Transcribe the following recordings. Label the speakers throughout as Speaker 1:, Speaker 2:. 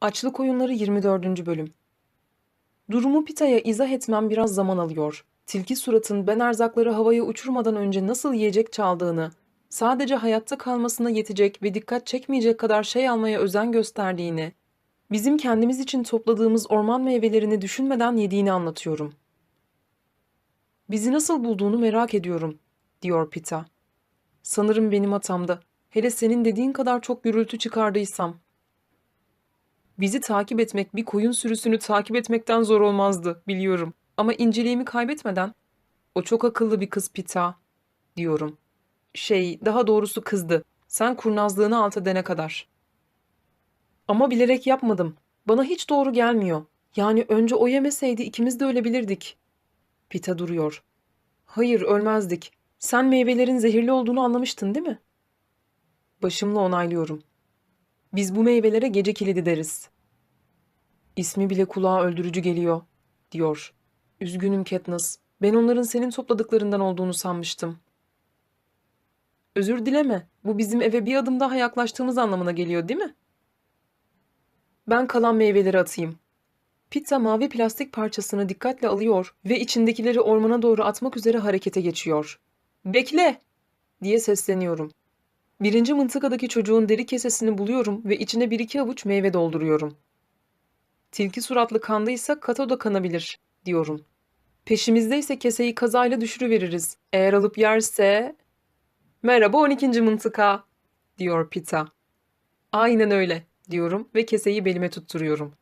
Speaker 1: Açlık Oyunları 24. Bölüm Durumu Pita'ya izah etmem biraz zaman alıyor. Tilki suratın ben erzakları havaya uçurmadan önce nasıl yiyecek çaldığını, sadece hayatta kalmasına yetecek ve dikkat çekmeyecek kadar şey almaya özen gösterdiğini, bizim kendimiz için topladığımız orman meyvelerini düşünmeden yediğini anlatıyorum. Bizi nasıl bulduğunu merak ediyorum, diyor Pita. Sanırım benim hatamda. Hele senin dediğin kadar çok gürültü çıkardıysam. Bizi takip etmek bir koyun sürüsünü takip etmekten zor olmazdı, biliyorum. Ama inceliğimi kaybetmeden, o çok akıllı bir kız Pita, diyorum. Şey, daha doğrusu kızdı. Sen kurnazlığını alt edene kadar. Ama bilerek yapmadım. Bana hiç doğru gelmiyor. Yani önce o yemeseydi ikimiz de ölebilirdik. Pita duruyor. Hayır, ölmezdik. Sen meyvelerin zehirli olduğunu anlamıştın değil mi? Başımla onaylıyorum. Biz bu meyvelere gece kilidi deriz. İsmi bile kulağa öldürücü geliyor, diyor. Üzgünüm Katniss. Ben onların senin topladıklarından olduğunu sanmıştım. Özür dileme. Bu bizim eve bir adım daha yaklaştığımız anlamına geliyor değil mi? Ben kalan meyveleri atayım. Pizza mavi plastik parçasını dikkatle alıyor ve içindekileri ormana doğru atmak üzere harekete geçiyor. Bekle! diye sesleniyorum. Birinci mıntıkadaki çocuğun deri kesesini buluyorum ve içine bir iki avuç meyve dolduruyorum. Tilki suratlı kandıysa kato da kanabilir, diyorum. Peşimizdeyse keseyi kazayla düşürüveririz. Eğer alıp yerse... Merhaba 12. mıntıka, diyor Pita. Aynen öyle, diyorum ve keseyi belime tutturuyorum.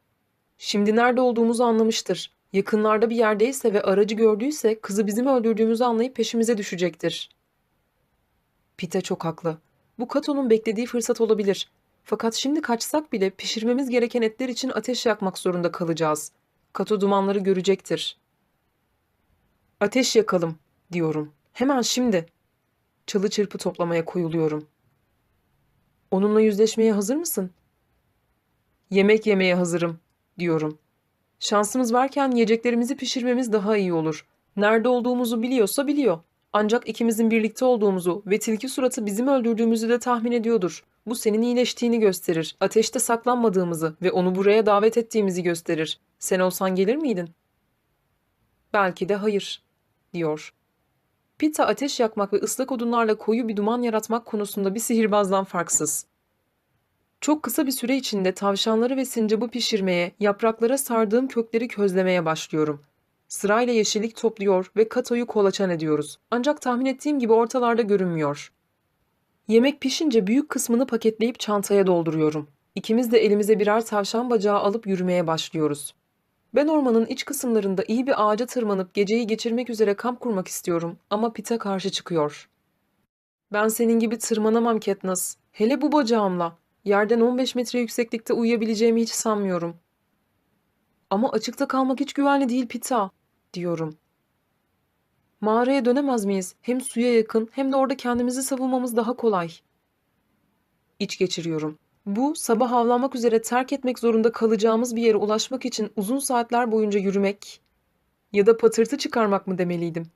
Speaker 1: Şimdi nerede olduğumuzu anlamıştır. Yakınlarda bir yerdeyse ve aracı gördüyse kızı bizim öldürdüğümüzü anlayıp peşimize düşecektir. Pita çok haklı. Bu Kato'nun beklediği fırsat olabilir. Fakat şimdi kaçsak bile pişirmemiz gereken etler için ateş yakmak zorunda kalacağız. Kato dumanları görecektir. Ateş yakalım, diyorum. Hemen şimdi. Çalı çırpı toplamaya koyuluyorum. Onunla yüzleşmeye hazır mısın? Yemek yemeye hazırım, diyorum. Şansımız varken yiyeceklerimizi pişirmemiz daha iyi olur. Nerede olduğumuzu biliyorsa biliyor. Ancak ikimizin birlikte olduğumuzu ve tilki suratı bizim öldürdüğümüzü de tahmin ediyordur. Bu senin iyileştiğini gösterir. Ateşte saklanmadığımızı ve onu buraya davet ettiğimizi gösterir. Sen olsan gelir miydin? Belki de hayır, diyor. Pita ateş yakmak ve ıslak odunlarla koyu bir duman yaratmak konusunda bir sihirbazdan farksız. Çok kısa bir süre içinde tavşanları ve sincabı pişirmeye, yapraklara sardığım kökleri közlemeye başlıyorum. Sırayla yeşillik topluyor ve katoyu kolaçan ediyoruz. Ancak tahmin ettiğim gibi ortalarda görünmüyor. Yemek pişince büyük kısmını paketleyip çantaya dolduruyorum. İkimiz de elimize birer tavşan bacağı alıp yürümeye başlıyoruz. Ben ormanın iç kısımlarında iyi bir ağaca tırmanıp geceyi geçirmek üzere kamp kurmak istiyorum ama Pita karşı çıkıyor. Ben senin gibi tırmanamam Katniss. Hele bu bacağımla. Yerden 15 metre yükseklikte uyuyabileceğimi hiç sanmıyorum. Ama açıkta kalmak hiç güvenli değil Pita, diyorum. Mağaraya dönemez miyiz? Hem suya yakın hem de orada kendimizi savunmamız daha kolay. İç geçiriyorum. Bu sabah avlanmak üzere terk etmek zorunda kalacağımız bir yere ulaşmak için uzun saatler boyunca yürümek ya da patırtı çıkarmak mı demeliydim?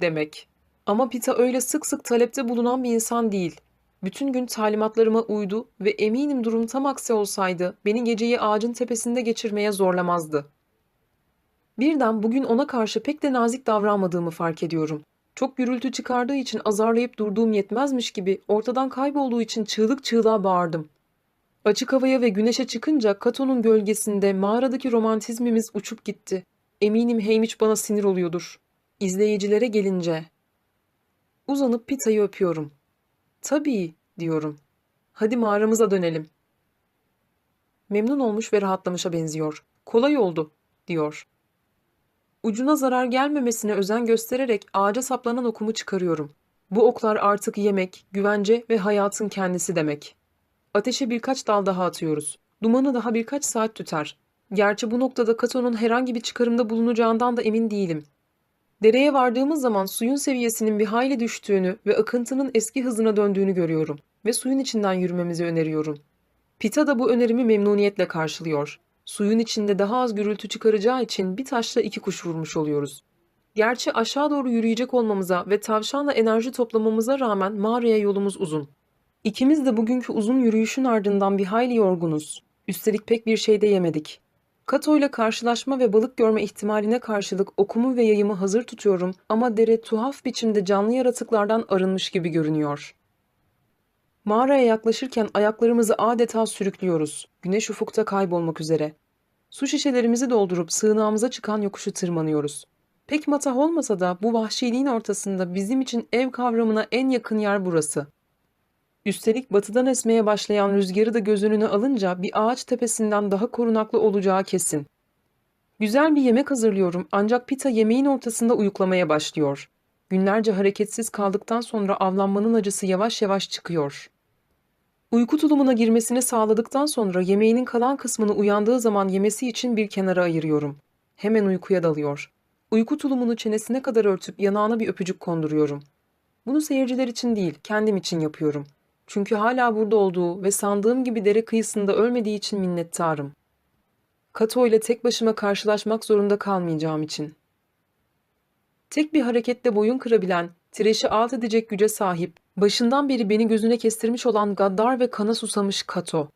Speaker 1: Demek. Ama Pita öyle sık sık talepte bulunan bir insan değil. Bütün gün talimatlarıma uydu ve eminim durum tam aksi olsaydı beni geceyi ağacın tepesinde geçirmeye zorlamazdı. Birden bugün ona karşı pek de nazik davranmadığımı fark ediyorum. Çok gürültü çıkardığı için azarlayıp durduğum yetmezmiş gibi ortadan kaybolduğu için çığlık çığlığa bağırdım. Açık havaya ve güneşe çıkınca Kato'nun gölgesinde mağaradaki romantizmimiz uçup gitti. Eminim Heymiç bana sinir oluyordur. İzleyicilere gelince. Uzanıp Pita'yı öpüyorum. Tabii, diyorum. Hadi mağaramıza dönelim. Memnun olmuş ve rahatlamışa benziyor. Kolay oldu, diyor. Ucuna zarar gelmemesine özen göstererek ağaca saplanan okumu çıkarıyorum. Bu oklar artık yemek, güvence ve hayatın kendisi demek. Ateşe birkaç dal daha atıyoruz. Dumanı daha birkaç saat tüter. Gerçi bu noktada Kato'nun herhangi bir çıkarımda bulunacağından da emin değilim. Dereye vardığımız zaman suyun seviyesinin bir hayli düştüğünü ve akıntının eski hızına döndüğünü görüyorum ve suyun içinden yürümemizi öneriyorum. Pita da bu önerimi memnuniyetle karşılıyor. Suyun içinde daha az gürültü çıkaracağı için bir taşla iki kuş vurmuş oluyoruz. Gerçi aşağı doğru yürüyecek olmamıza ve tavşanla enerji toplamamıza rağmen mağaraya yolumuz uzun. İkimiz de bugünkü uzun yürüyüşün ardından bir hayli yorgunuz. Üstelik pek bir şey de yemedik. Kato ile karşılaşma ve balık görme ihtimaline karşılık okumu ve yayımı hazır tutuyorum ama dere tuhaf biçimde canlı yaratıklardan arınmış gibi görünüyor. Mağaraya yaklaşırken ayaklarımızı adeta sürüklüyoruz. Güneş ufukta kaybolmak üzere. Su şişelerimizi doldurup sığınağımıza çıkan yokuşu tırmanıyoruz. Pek matah olmasa da bu vahşiliğin ortasında bizim için ev kavramına en yakın yer burası. Üstelik batıdan esmeye başlayan rüzgarı da göz önüne alınca bir ağaç tepesinden daha korunaklı olacağı kesin. Güzel bir yemek hazırlıyorum ancak Pita yemeğin ortasında uyuklamaya başlıyor. Günlerce hareketsiz kaldıktan sonra avlanmanın acısı yavaş yavaş çıkıyor. Uyku tulumuna girmesini sağladıktan sonra yemeğinin kalan kısmını uyandığı zaman yemesi için bir kenara ayırıyorum. Hemen uykuya dalıyor. Uyku tulumunu çenesine kadar örtüp yanağına bir öpücük konduruyorum. Bunu seyirciler için değil, kendim için yapıyorum. Çünkü hala burada olduğu ve sandığım gibi dere kıyısında ölmediği için minnettarım. Kato ile tek başıma karşılaşmak zorunda kalmayacağım için. Tek bir hareketle boyun kırabilen, tireşi alt edecek güce sahip, başından beri beni gözüne kestirmiş olan gaddar ve kana susamış Kato.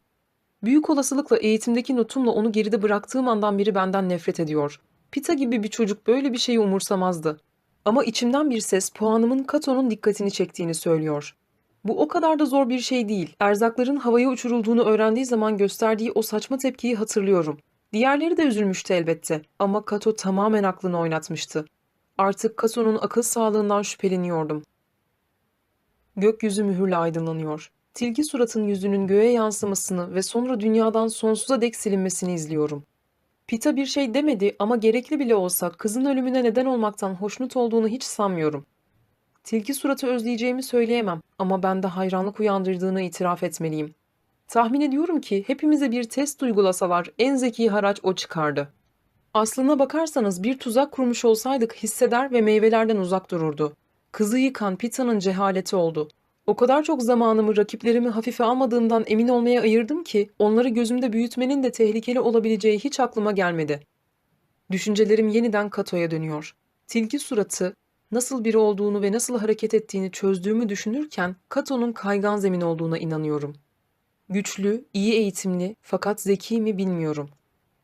Speaker 1: Büyük olasılıkla eğitimdeki notumla onu geride bıraktığım andan beri benden nefret ediyor. Pita gibi bir çocuk böyle bir şeyi umursamazdı. Ama içimden bir ses puanımın Kato'nun dikkatini çektiğini söylüyor. Bu o kadar da zor bir şey değil. Erzakların havaya uçurulduğunu öğrendiği zaman gösterdiği o saçma tepkiyi hatırlıyorum. Diğerleri de üzülmüştü elbette ama Kato tamamen aklını oynatmıştı. Artık Kato'nun akıl sağlığından şüpheleniyordum. Gökyüzü mühürle aydınlanıyor. Tilki suratın yüzünün göğe yansımasını ve sonra dünyadan sonsuza dek silinmesini izliyorum. Pita bir şey demedi ama gerekli bile olsa kızın ölümüne neden olmaktan hoşnut olduğunu hiç sanmıyorum. Tilki suratı özleyeceğimi söyleyemem ama bende hayranlık uyandırdığını itiraf etmeliyim. Tahmin ediyorum ki hepimize bir test uygulasalar en zeki haraç o çıkardı. Aslına bakarsanız bir tuzak kurmuş olsaydık hisseder ve meyvelerden uzak dururdu. Kızı yıkan Pita'nın cehaleti oldu. O kadar çok zamanımı rakiplerimi hafife almadığımdan emin olmaya ayırdım ki onları gözümde büyütmenin de tehlikeli olabileceği hiç aklıma gelmedi. Düşüncelerim yeniden Kato'ya dönüyor. Tilki suratı nasıl biri olduğunu ve nasıl hareket ettiğini çözdüğümü düşünürken Kato'nun kaygan zemin olduğuna inanıyorum. Güçlü, iyi eğitimli fakat zeki mi bilmiyorum.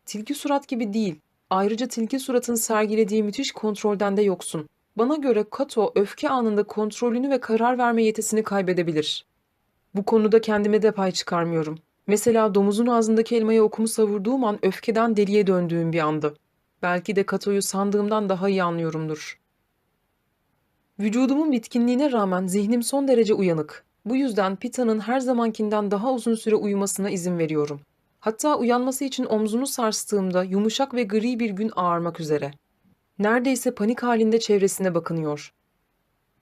Speaker 1: Tilki surat gibi değil. Ayrıca tilki suratın sergilediği müthiş kontrolden de yoksun. Bana göre Kato öfke anında kontrolünü ve karar verme yetisini kaybedebilir. Bu konuda kendime de pay çıkarmıyorum. Mesela domuzun ağzındaki elmaya okumu savurduğum an öfkeden deliye döndüğüm bir andı. Belki de Kato'yu sandığımdan daha iyi anlıyorumdur. Vücudumun bitkinliğine rağmen zihnim son derece uyanık. Bu yüzden Pita'nın her zamankinden daha uzun süre uyumasına izin veriyorum. Hatta uyanması için omzunu sarstığımda yumuşak ve gri bir gün ağarmak üzere. Neredeyse panik halinde çevresine bakınıyor.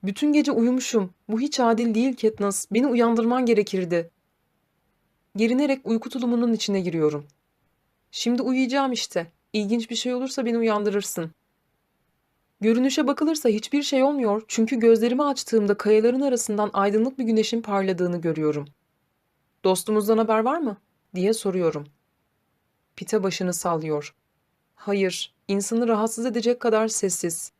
Speaker 1: Bütün gece uyumuşum. Bu hiç adil değil Katniss. Beni uyandırman gerekirdi. Gerinerek uyku tulumunun içine giriyorum. Şimdi uyuyacağım işte. İlginç bir şey olursa beni uyandırırsın. Görünüşe bakılırsa hiçbir şey olmuyor çünkü gözlerimi açtığımda kayaların arasından aydınlık bir güneşin parladığını görüyorum. Dostumuzdan haber var mı? Diye soruyorum. Pita başını sallıyor. Hayır, insanı rahatsız edecek kadar sessiz.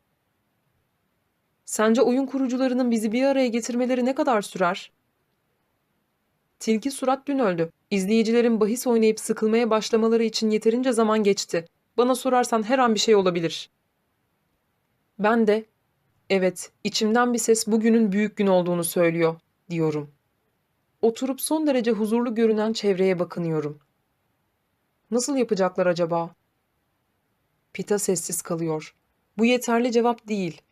Speaker 1: Sence oyun kurucularının bizi bir araya getirmeleri ne kadar sürer? Tilki surat dün öldü. İzleyicilerin bahis oynayıp sıkılmaya başlamaları için yeterince zaman geçti. Bana sorarsan her an bir şey olabilir. Ben de, evet, içimden bir ses bugünün büyük gün olduğunu söylüyor, diyorum. Oturup son derece huzurlu görünen çevreye bakınıyorum. Nasıl yapacaklar acaba? Pita sessiz kalıyor. Bu yeterli cevap değil.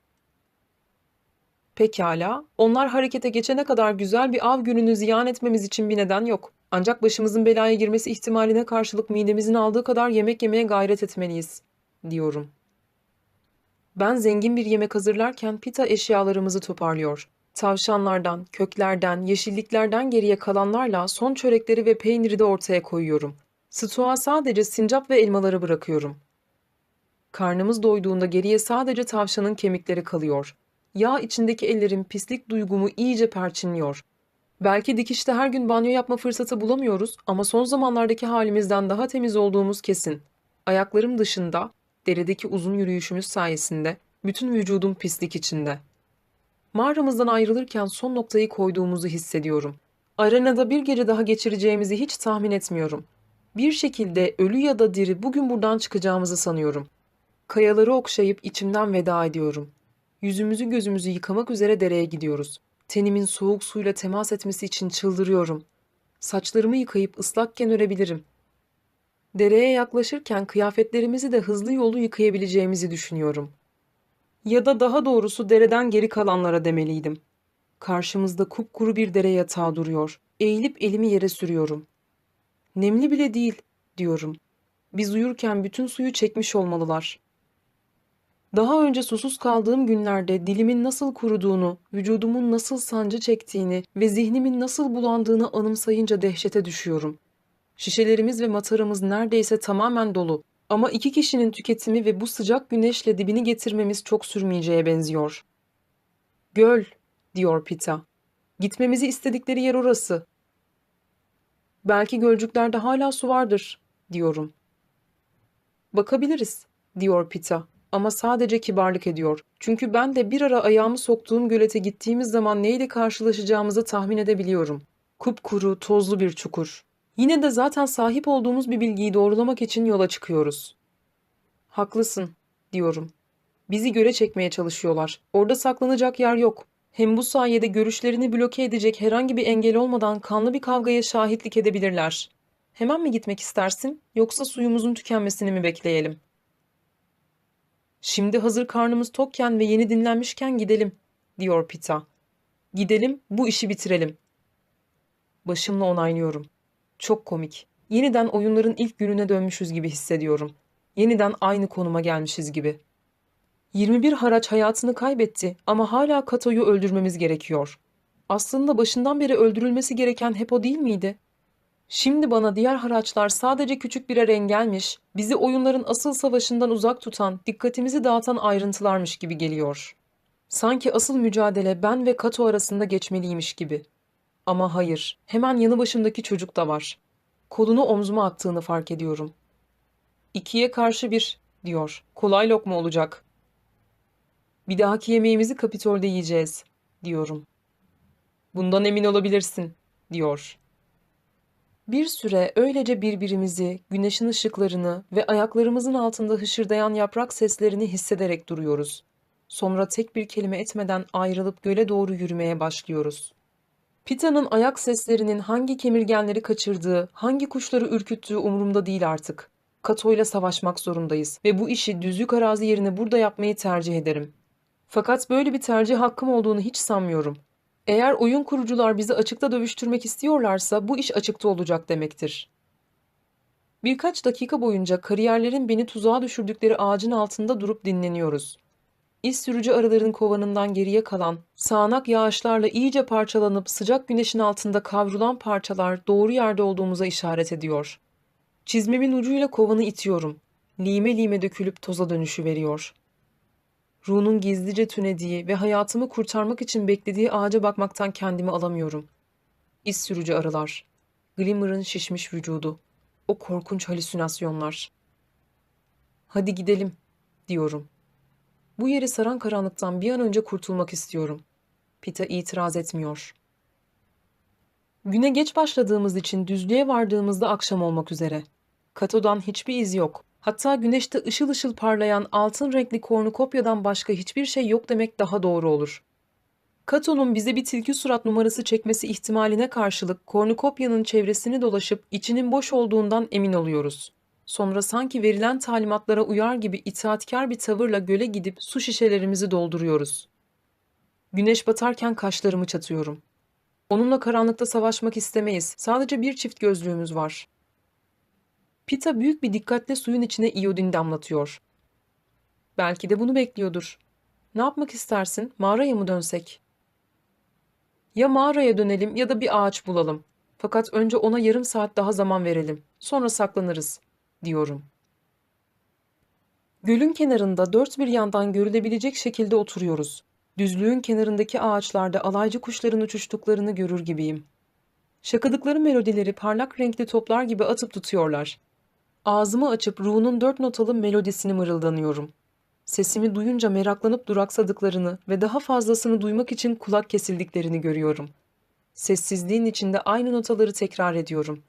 Speaker 1: Pekala, onlar harekete geçene kadar güzel bir av gününü ziyan etmemiz için bir neden yok. Ancak başımızın belaya girmesi ihtimaline karşılık midemizin aldığı kadar yemek yemeye gayret etmeliyiz, diyorum. Ben zengin bir yemek hazırlarken Pita eşyalarımızı toparlıyor. Tavşanlardan, köklerden, yeşilliklerden geriye kalanlarla son çörekleri ve peyniri de ortaya koyuyorum. Stoğa sadece sincap ve elmaları bırakıyorum. Karnımız doyduğunda geriye sadece tavşanın kemikleri kalıyor. Yağ içindeki ellerim pislik duygumu iyice perçinliyor. Belki dikişte her gün banyo yapma fırsatı bulamıyoruz ama son zamanlardaki halimizden daha temiz olduğumuz kesin. Ayaklarım dışında, deredeki uzun yürüyüşümüz sayesinde bütün vücudum pislik içinde. Mağaramızdan ayrılırken son noktayı koyduğumuzu hissediyorum. Arenada bir gece daha geçireceğimizi hiç tahmin etmiyorum. Bir şekilde ölü ya da diri bugün buradan çıkacağımızı sanıyorum. Kayaları okşayıp içimden veda ediyorum. Yüzümüzü gözümüzü yıkamak üzere dereye gidiyoruz. Tenimin soğuk suyla temas etmesi için çıldırıyorum. Saçlarımı yıkayıp ıslakken örebilirim. Dereye yaklaşırken kıyafetlerimizi de hızlı yolu yıkayabileceğimizi düşünüyorum. Ya da daha doğrusu dereden geri kalanlara demeliydim. Karşımızda kupkuru bir dere yatağı duruyor. Eğilip elimi yere sürüyorum. Nemli bile değil, diyorum. Biz uyurken bütün suyu çekmiş olmalılar. Daha önce susuz kaldığım günlerde dilimin nasıl kuruduğunu, vücudumun nasıl sancı çektiğini ve zihnimin nasıl bulandığını anımsayınca dehşete düşüyorum. Şişelerimiz ve mataramız neredeyse tamamen dolu. Ama iki kişinin tüketimi ve bu sıcak güneşle dibini getirmemiz çok sürmeyeceğe benziyor. Göl, diyor Pita. Gitmemizi istedikleri yer orası. Belki gölcüklerde hala su vardır, diyorum. Bakabiliriz, diyor Pita. Ama sadece kibarlık ediyor. Çünkü ben de bir ara ayağımı soktuğum gölete gittiğimiz zaman neyle karşılaşacağımızı tahmin edebiliyorum. Kupkuru, tozlu bir çukur. Yine de zaten sahip olduğumuz bir bilgiyi doğrulamak için yola çıkıyoruz. Haklısın, diyorum. Bizi göle çekmeye çalışıyorlar. Orada saklanacak yer yok. Hem bu sayede görüşlerini bloke edecek herhangi bir engel olmadan kanlı bir kavgaya şahitlik edebilirler. Hemen mi gitmek istersin yoksa suyumuzun tükenmesini mi bekleyelim? Şimdi hazır karnımız tokken ve yeni dinlenmişken gidelim, diyor Pita. Gidelim, bu işi bitirelim. Başımla onaylıyorum. Çok komik. Yeniden oyunların ilk gününe dönmüşüz gibi hissediyorum. Yeniden aynı konuma gelmişiz gibi. 21 haraç hayatını kaybetti ama hala Kato'yu öldürmemiz gerekiyor. Aslında başından beri öldürülmesi gereken hep o değil miydi? Şimdi bana diğer haraçlar sadece küçük birer engelmiş, bizi oyunların asıl savaşından uzak tutan, dikkatimizi dağıtan ayrıntılarmış gibi geliyor. Sanki asıl mücadele ben ve Kato arasında geçmeliymiş gibi. Ama hayır, hemen yanı başımdaki çocuk da var. Kolunu omzuma attığını fark ediyorum. İkiye karşı bir, diyor. Kolay lokma olacak. Bir dahaki yemeğimizi Kapitol'de yiyeceğiz, diyorum. Bundan emin olabilirsin, diyor. Bir süre öylece birbirimizi, güneşin ışıklarını ve ayaklarımızın altında hışırdayan yaprak seslerini hissederek duruyoruz. Sonra tek bir kelime etmeden ayrılıp göle doğru yürümeye başlıyoruz. Pita'nın ayak seslerinin hangi kemirgenleri kaçırdığı, hangi kuşları ürküttüğü umurumda değil artık. Kato'yla savaşmak zorundayız ve bu işi düzlük arazi yerine burada yapmayı tercih ederim. Fakat böyle bir tercih hakkım olduğunu hiç sanmıyorum. Eğer oyun kurucular bizi açıkta dövüştürmek istiyorlarsa bu iş açıkta olacak demektir. Birkaç dakika boyunca kariyerlerin beni tuzağa düşürdükleri ağacın altında durup dinleniyoruz. İz sürücü arıların kovanından geriye kalan, sağanak yağışlarla iyice parçalanıp sıcak güneşin altında kavrulan parçalar doğru yerde olduğumuza işaret ediyor. Çizmemin ucuyla kovanı itiyorum. Lime lime dökülüp toza dönüşü veriyor. Ruh'un gizlice tünediği ve hayatımı kurtarmak için beklediği ağaca bakmaktan kendimi alamıyorum. İz sürücü arılar. Glimmer'ın şişmiş vücudu. O korkunç halüsinasyonlar. Hadi gidelim, diyorum. Bu yeri saran karanlıktan bir an önce kurtulmak istiyorum. Pita itiraz etmiyor. Güne geç başladığımız için düzlüğe vardığımızda akşam olmak üzere. Kato'dan hiçbir iz yok. Hatta güneşte ışıl ışıl parlayan altın renkli kornukopyadan başka hiçbir şey yok demek daha doğru olur. Kato'nun bize bir tilki surat numarası çekmesi ihtimaline karşılık kornukopyanın çevresini dolaşıp içinin boş olduğundan emin oluyoruz. Sonra sanki verilen talimatlara uyar gibi itaatkar bir tavırla göle gidip su şişelerimizi dolduruyoruz. Güneş batarken kaşlarımı çatıyorum. Onunla karanlıkta savaşmak istemeyiz. Sadece bir çift gözlüğümüz var. Pita büyük bir dikkatle suyun içine iodin damlatıyor. Belki de bunu bekliyordur. Ne yapmak istersin? Mağaraya mı dönsek? Ya mağaraya dönelim ya da bir ağaç bulalım. Fakat önce ona yarım saat daha zaman verelim. Sonra saklanırız, diyorum. Gölün kenarında dört bir yandan görülebilecek şekilde oturuyoruz. Düzlüğün kenarındaki ağaçlarda alaycı kuşların uçuştuklarını görür gibiyim. Şakıdıkları melodileri parlak renkli toplar gibi atıp tutuyorlar. Ağzımı açıp ruhunun dört notalı melodisini mırıldanıyorum. Sesimi duyunca meraklanıp duraksadıklarını ve daha fazlasını duymak için kulak kesildiklerini görüyorum. Sessizliğin içinde aynı notaları tekrar ediyorum.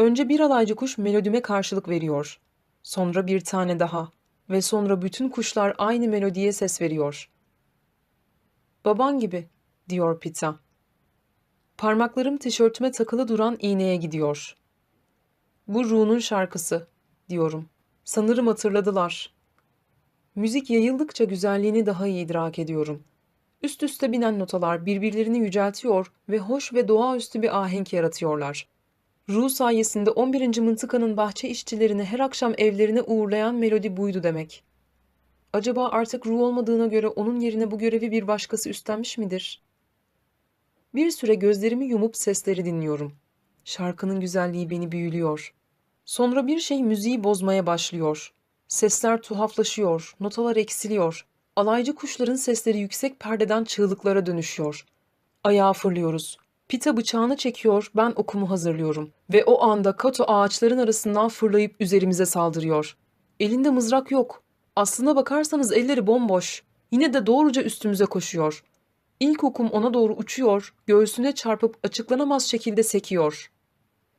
Speaker 1: Önce bir alaycı kuş melodime karşılık veriyor. Sonra bir tane daha ve sonra bütün kuşlar aynı melodiye ses veriyor. Baban gibi, diyor Pita. Parmaklarım tişörtüme takılı duran iğneye gidiyor. Bu Ru'nun şarkısı, diyorum. Sanırım hatırladılar. Müzik yayıldıkça güzelliğini daha iyi idrak ediyorum. Üst üste binen notalar birbirlerini yüceltiyor ve hoş ve doğaüstü bir ahenk yaratıyorlar. Ru sayesinde 11. mıntıkanın bahçe işçilerini her akşam evlerine uğurlayan melodi buydu demek. Acaba artık Ru olmadığına göre onun yerine bu görevi bir başkası üstlenmiş midir? Bir süre gözlerimi yumup sesleri dinliyorum. Şarkının güzelliği beni büyülüyor. Sonra bir şey müziği bozmaya başlıyor. Sesler tuhaflaşıyor, notalar eksiliyor. Alaycı kuşların sesleri yüksek perdeden çığlıklara dönüşüyor. Ayağa fırlıyoruz. Pita bıçağını çekiyor, ben okumu hazırlıyorum. Ve o anda Kato ağaçların arasından fırlayıp üzerimize saldırıyor. Elinde mızrak yok. Aslına bakarsanız elleri bomboş. Yine de doğruca üstümüze koşuyor. İlk okum ona doğru uçuyor, göğsüne çarpıp açıklanamaz şekilde sekiyor.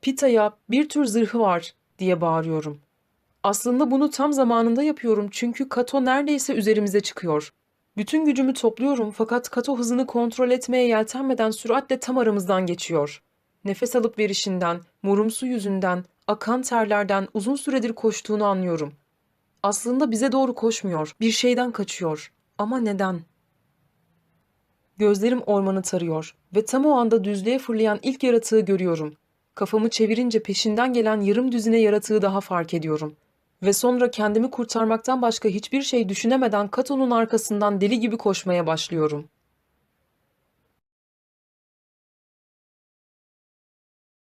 Speaker 1: Pita'ya bir tür zırhı var diye bağırıyorum. Aslında bunu tam zamanında yapıyorum çünkü Kato neredeyse üzerimize çıkıyor. Bütün gücümü topluyorum fakat Kato hızını kontrol etmeye yeltenmeden süratle tam aramızdan geçiyor. Nefes alıp verişinden, morumsu yüzünden, akan terlerden uzun süredir koştuğunu anlıyorum. Aslında bize doğru koşmuyor, bir şeyden kaçıyor. Ama neden? Gözlerim ormanı tarıyor ve tam o anda düzlüğe fırlayan ilk yaratığı görüyorum. Kafamı çevirince peşinden gelen yarım düzine yaratığı daha fark ediyorum. Ve sonra kendimi kurtarmaktan başka hiçbir şey düşünemeden Kato'nun arkasından deli gibi koşmaya başlıyorum.